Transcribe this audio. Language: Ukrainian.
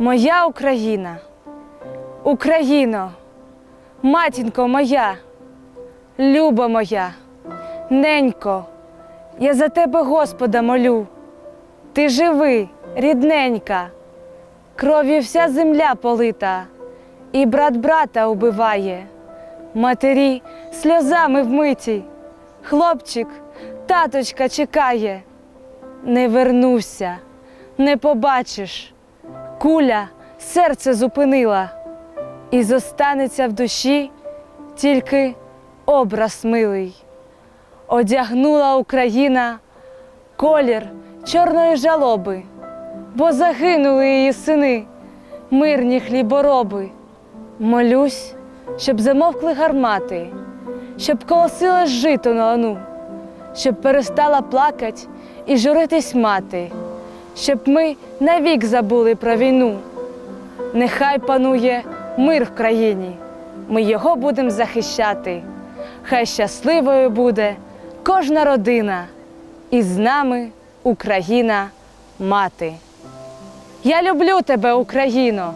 Моя Україна, Україно, матінко моя, люба моя, ненько, я за тебе Господа молю. Ти живи, рідненька, кров'ю вся земля полита, і брат брата убиває, матері сльозами вмиті, хлопчик, таточка чекає. Не вернуся, не побачиш, куля серце зупинила, і зостанеться в душі тільки образ милий. Одягнула Україна колір чорної жалоби, бо загинули її сини, мирні хлібороби. Молюсь, щоб замовкли гармати, щоб колосилось жито на лану, щоб перестала плакать і журитись мати, щоб ми навік забули про війну. Нехай панує мир в країні, ми його будемо захищати. Хай щасливою буде кожна родина, і з нами Україна мати. Я люблю тебе, Україно!